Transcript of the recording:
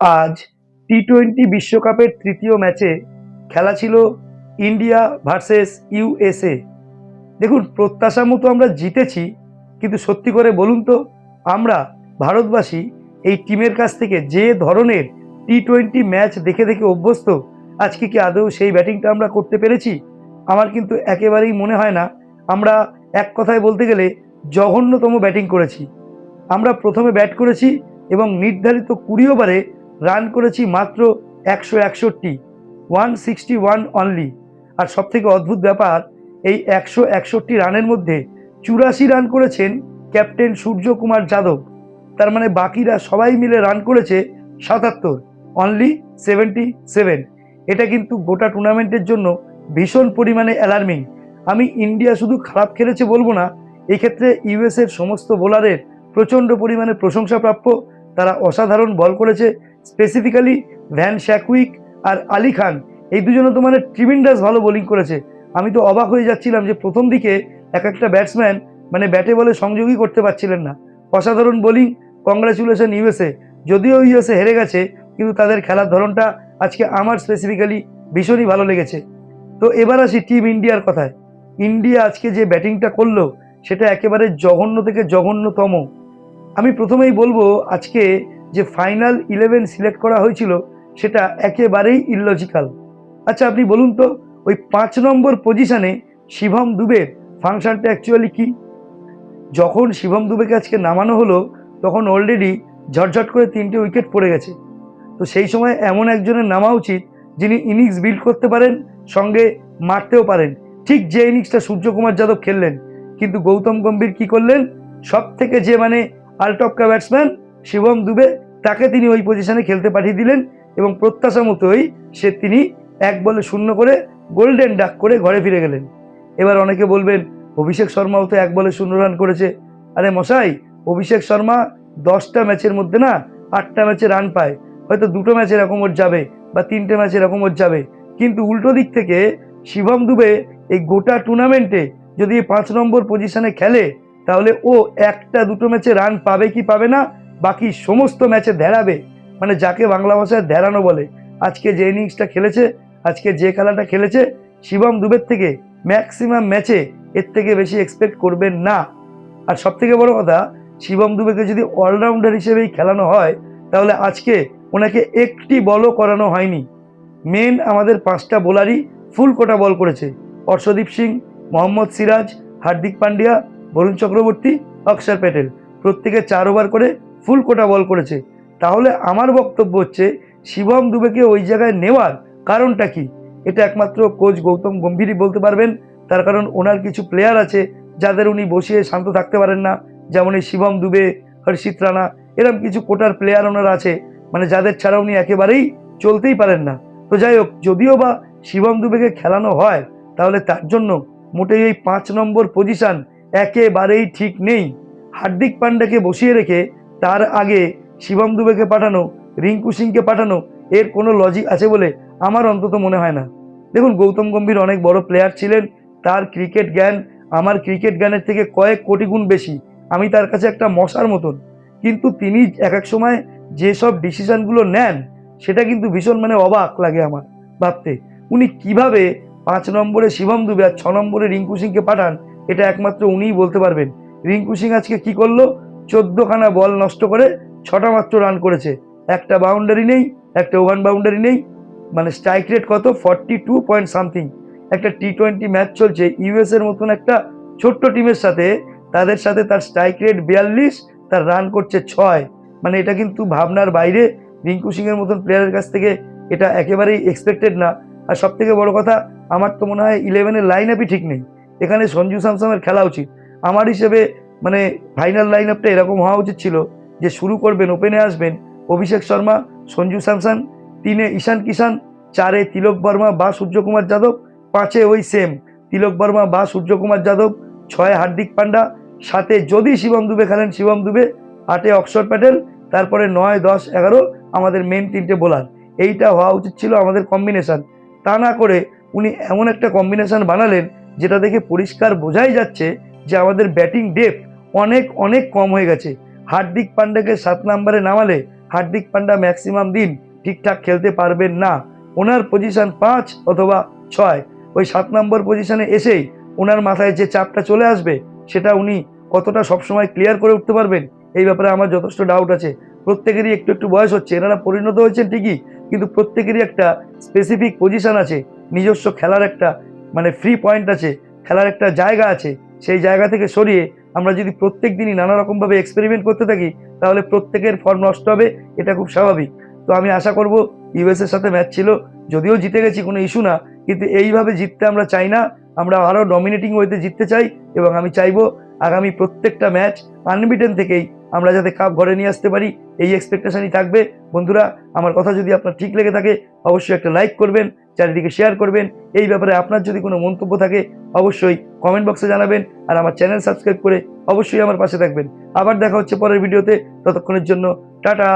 আজ T twenty বিশ্বকাপের তৃতীয় ম্যাচে খেলা ছিল ইন্ডিয়া ভার্সেস ইউএসএ দেখুন প্রত্যাশা মতো আমরা জিতেছি, কিন্তু সত্যি করে বলুন তো, আমরা ভারতবাসী এই টিমের কাছ থেকে যে ধরনের টি টোয়েন্টি ম্যাচ দেখে দেখে অভ্যস্ত, আজকে কি আদৌ সেই ব্যাটিংটা আমরা করতে পেরেছি? আমার কিন্তু একেবারেই মনে হয় না। আমরা এক কথায় বলতে গেলে জঘন্যতম ব্যাটিং করেছি। আমরা প্রথমে ব্যাট করেছি এবং নির্ধারিত কুড়ি ওভারে রান করেছি মাত্র একশো একষট্টি ওয়ান সিক্সটি ওয়ান অনলি আর সবথেকে অদ্ভুত ব্যাপার, এই একশো একষট্টি রানের মধ্যে চুরাশি রান করেছেন ক্যাপ্টেন সূর্যকুমার যাদব। তার মানে বাকিরা সবাই মিলে রান করেছে সাতাত্তর অনলি সেভেন্টি সেভেন এটা কিন্তু গোটা টুর্নামেন্টের জন্য ভীষণ পরিমাণে অ্যালার্মিং আমি ইন্ডিয়া শুধু খারাপ খেলেছে বলব না, এক্ষেত্রে ইউএসের সমস্ত বোলারের প্রচণ্ড পরিমাণে প্রশংসাপ্রাপ্য তারা অসাধারণ বল করেছে স্পেসিফিক্যালি ভ্যান শ্যাকুইক আর আলী খান। এই দুজনে তো মানে ট্রিমিন্ডাস ভালো বোলিং করেছে। আমি তো অবাক হয়ে যাচ্ছিলাম যে প্রথম দিকে এক একটা ব্যাটসম্যান মানে ব্যাটে বলে সংযোগই করতে পারছিলেন না। অসাধারণ বোলিং কংগ্রাচুলেশন ইউএসএ যদিও ইউএসএ হেরে গেছে, কিন্তু তাদের খেলার ধরনটা আজকে আমার স্পেসিফিক্যালি ভীষণই ভালো লেগেছে। তো এবার আসি টিম ইন্ডিয়ার কথায়। ইন্ডিয়া আজকে যে ব্যাটিংটা করল, সেটা একেবারে জঘন্য থেকে জঘন্যতম। আমি প্রথমেই বলব আজকে যে ফাইনাল ইলেভেন সিলেক্ট করা হয়েছিল, সেটা একেবারেই ইললজিক্যাল আচ্ছা আপনি বলুন তো, ওই পাঁচ নম্বর পজিশনে শিবম দুবের ফাংশনটা অ্যাকচুয়ালি কি? যখন শিবম দুবেকে আজকে নামানো হলো, তখন অলরেডি ঝটঝট করে তিনটে উইকেট পড়ে গেছে। তো সেই সময় এমন একজনের নামা উচিত, যিনি ইনিংস বিল্ড করতে পারেন, সঙ্গে মারতেও পারেন। ঠিক যে ইনিংসটা সূর্যকুমার যাদব খেললেন, কিন্তু গৌতম গম্ভীর কি করলেন? সব থেকে যে মানে আলটপকা ব্যাটসম্যান শিবম দুবে, তাকে তিনি ওই পজিশনে খেলতে পাঠিয়ে দিলেন এবং প্রত্যাশা মতোই সে তিনি এক বলে শূন্য করে গোল্ডেন ডাক করে ঘরে ফিরে গেলেন। এবার অনেকে বলবেন, অভিষেক শর্মাও তো এক বলে শূন্য রান করেছে। আরে মশাই, অভিষেক শর্মা দশটা ম্যাচের মধ্যে না আটটা ম্যাচে রান পায়। হয়তো দুটো ম্যাচ এরকম ওর যাবে বা তিনটে ম্যাচ এরকম ওর যাবে। কিন্তু উল্টো দিক থেকে শিবম দুবে এই গোটা টুর্নামেন্টে যদি পাঁচ নম্বর পজিশনে খেলে তাহলে ও একটা দুটো ম্যাচে রান পাবে কি পাবে না? বাকি সমস্ত ম্যাচে ধেরাবে মানে যাকে বাংলা ভাষায় ধেরানো বলে। আজকে যে ইনিংসটা খেলেছে, আজকে যে খেলাটা খেলেছে, শিবম দুবের থেকে ম্যাক্সিমাম ম্যাচে এর থেকে বেশি এক্সপেক্ট করবেন না। আর সব থেকে বড় কথা, শিবম দুবেকে যদি অলরাউন্ডার হিসেবেই খেলানো হয়, তাহলে আজকে ওনাকে একটি বলও করানো হয়নি। মেন আমাদের পাঁচটা বোলারই ফুল কোটা বল করেছে। অর্শদীপ সিং, মোহাম্মদ সিরাজ, হার্দিক পান্ডিয়া বরুণ চক্রবর্তী, অক্ষর প্যাটেল, প্রত্যেকে চার ওভার করে ফুল কোটা বল করেছে। তাহলে আমার বক্তব্য হচ্ছে, শিবম দুবেকে ওই জায়গায় নেওয়ার কারণটা কি? এটা একমাত্র কোচ গৌতম গম্ভীরই বলতে পারবেন। তার কারণ ওনার কিছু প্লেয়ার আছে যাদের উনি বসিয়ে শান্ত থাকতে পারেন না। যেমন এই শিবম দুবে, হর্ষিত রানা এরকম কিছু কোটার প্লেয়ার ওনার আছে। মানে যাদের ছাড়া উনি একেবারেই চলতেই পারেন না। তো যাই হোক, যদিও বা শিবম দুবেকে খেলানো হয়, তাহলে তার জন্য মোটেই এই পাঁচ নম্বর পজিশন একেবারেই ঠিক নেই। হার্দিক পান্ডাকে বসিয়ে রেখে তার আগে শিবম দুবেকে পাঠানো, রিঙ্কু সিংকে পাঠানো, এর কোনো লজিক আছে বলে আমার অন্তত মনে হয় না। দেখুন, গৌতম গম্ভীর অনেক বড় প্লেয়ার ছিলেন, তার ক্রিকেট জ্ঞান আমার ক্রিকেট জ্ঞানের থেকে কয়েক কোটি গুণ বেশি। আমি তার কাছে একটা মশার মতন। কিন্তু তিনি এক এক সময় যেসব ডিসিশনগুলো নেন, সেটা কিন্তু ভীষণ মানে অবাক লাগে আমার, ভাবতে। উনি কীভাবে পাঁচ নম্বরে শিবম দুবে আর ছ নম্বরে রিঙ্কু সিংকে পাঠান এটা একমাত্র উনিই বলতে পারবেন। রিঙ্কু সিং আজকে কি করল? চোদ্দখানা বল নষ্ট করে ছটা মাত্র রান করেছে। একটা বাউন্ডারি নেই, একটা ওয়ান বাউন্ডারি নেই। মানে স্ট্রাইক রেট কত? ফর্টি টু পয়েন্ট সামথিং একটা টি টোয়েন্টি ম্যাচ চলছে ইউএস এর মতন একটা ছোট্ট টিমের সাথে। তাদের সাথে তার স্ট্রাইক রেট বিয়াল্লিশ, তার রান করছে ছয়। মানে এটা কিন্তু ভাবনার বাইরে। রিঙ্কু সিং এর মতন প্লেয়ারের কাছ থেকে এটা একেবারেই এক্সপেক্টেড না। আর সব থেকে বড় কথা, আমার তো মনে হয় ইলেভেনের লাইন আপই ঠিক নেই। এখানে সঞ্জু স্যামসনের খেলা উচিত। আমার হিসেবে মানে ফাইনাল লাইন আপটা এরকম হওয়া উচিত ছিল যে, শুরু করবেন ওপেনে আসবেন, অভিষেক শর্মা, সঞ্জু স্যামসন তিনে ঈশান কিষান চারে তিলক বর্মা, বা সূর্যকুমার যাদব, পাঁচে ওই সেম তিলক বর্মা, বা সূর্যকুমার যাদব, ছয় হার্দিক পান্ডা, সাতে যদি শিবম দুবে খেলেন, শিবম দুবে, আটে অক্ষর প্যাটেল, তারপরে নয়, দশ, এগারো, আমাদের মেন তিনটে বোলার এইটা হওয়া উচিত ছিল আমাদের কম্বিনেশন তা না করে উনি এমন একটা কম্বিনেশন বানালেন যেটা দেখে পরিষ্কার বোঝাই যাচ্ছে যে আমাদের ব্যাটিং ডেপ অনেক অনেক কম হয়ে গেছে। হার্দিক পান্ডাকে সাত নম্বরে নামালে হার্দিক পান্ডা ম্যাক্সিমাম দিন ঠিকঠাক খেলতে পারবেন না। ওনার পজিশন পাঁচ অথবা ছয়। ওই সাত নম্বর পজিশনে এসেই ওনার মাথায় যে চাপটা চলে আসবে, সেটা উনি কতটা সবসময় ক্লিয়ার করে উঠতে পারবেন, এই ব্যাপারে আমার যথেষ্ট ডাউট আছে। প্রত্যেকেরই একটু একটু বয়স হচ্ছে, এনারা পরিণত হয়েছেন ঠিকই, কিন্তু প্রত্যেকেরই একটা স্পেসিফিক পজিশন আছে, নিজস্ব খেলার একটা মানে ফ্রি পয়েন্ট আছে, খেলার একটা জায়গা আছে, সেই জায়গা থেকে সরিয়ে আমরা যদি প্রত্যেক দিনই নানা রকমভাবে এক্সপেরিমেন্ট করতে থাকি, তাহলে প্রত্যেকের ফর্ম নষ্ট হবে, এটা খুব স্বাভাবিক। তো আমি আশা করব ইউএসের সাথে ম্যাচ ছিল, যদিও জিতে গেছি কোনো ইস্যু না, কিন্তু এইভাবে জিততে আমরা চাই না, আমরা আরও ডমিনেটিং ওয়েতে জিততে চাই, এবং আমি চাইব আগামী প্রত্যেকটা ম্যাচ আনবিটেন থেকেই আমরা যাতে কাপ ঘরে নিয়ে আসতে পারি, এই এক্সপেকটেশনই থাকবে। বন্ধুরা, আমার কথা যদি আপনার ঠিক লেগে থাকে, অবশ্যই একটা লাইক করবেন চারিদিকে শেয়ার করবেন। এই ব্যাপারে আপনার যদি কোনো মন্তব্য থাকে, অবশ্যই কমেন্ট বক্সে জানাবেন আর আমার চ্যানেল সাবস্ক্রাইব করে অবশ্যই আমার পাশে থাকবেন। আবার দেখা হচ্ছে পরের ভিডিওতে ততক্ষণের জন্য টাটা।